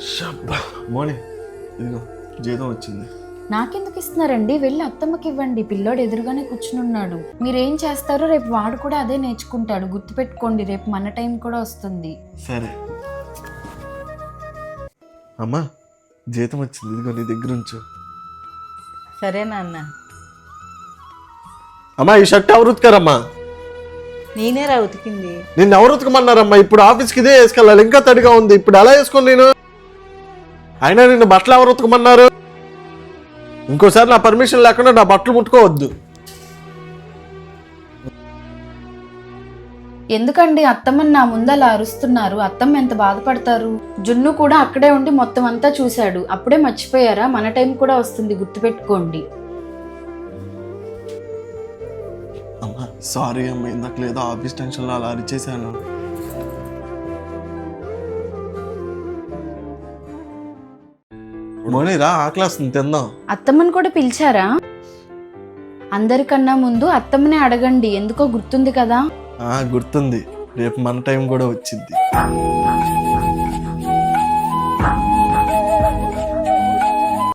షబ్బా. మోని ఇదిగో జీతం వచ్చింది. నాకెందుకు ఇస్తున్నారండి? వెళ్ళి అత్తమ్మకి ఇవ్వండి. పిల్లోడు ఎదురుగానే కూర్చుని ఉన్నాడు మీరేం చేస్తారో రేపు వాడు కూడా అదే నేర్చుకుంటాడు. గుర్తుపెట్టుకోండి రేపు మన టైం కూడా వస్తుంది. సరే. అమ్మా జీతం వచ్చింది. ఇదిగో నీ దగ్గర ఉంచు. సరే నాన్న. అమ్మా ఈ షర్ట్ ఎవరు ఉతికారమ్మా? నేనే రా ఉతికింది. నిన్ను ఎవరు ఉతకమన్నారమ్మా? ఇప్పుడు ఆఫీస్కి ఇదే వేసుకెళ్ళాలి. ఇంకా తడిగా ఉంది. ఇప్పుడు ఎలా వేసుకోను నేను? అయినా నిన్ను బట్టలు ఎవరు ఉతకమన్నారు? ఇంకోసారి నా పర్మిషన్ లేకుండా నా బట్టలు ముట్టుకోవద్దు. ఎందుకండి అత్తమ్మని నా ముందు అలా అరుస్తున్నారు? అత్తమ్మ ఎంత బాధపడతారు? జున్ను కూడా అక్కడే ఉండి మొత్తం అంతా చూశాడు. అప్పుడే మర్చిపోయారా? మన టైం కూడా వస్తుంది. గుర్తుపెట్టుకోండి. అమ్మా సారీ అమ్మా ఇందాక లేదో ఆఫీస్ టెన్షన్లో అలా అరిచేసాను మోని రా ఆకలేస్తుంది తిందాం. అత్తమ్మని కూడా పిలిచారా? అందరికన్నా ముందు అత్తమ్మనే అడగండి ఎందుకో గుర్తుంది కదా? ఆ గుర్తుంది. రేపు మన టైం కూడా వచ్చింది.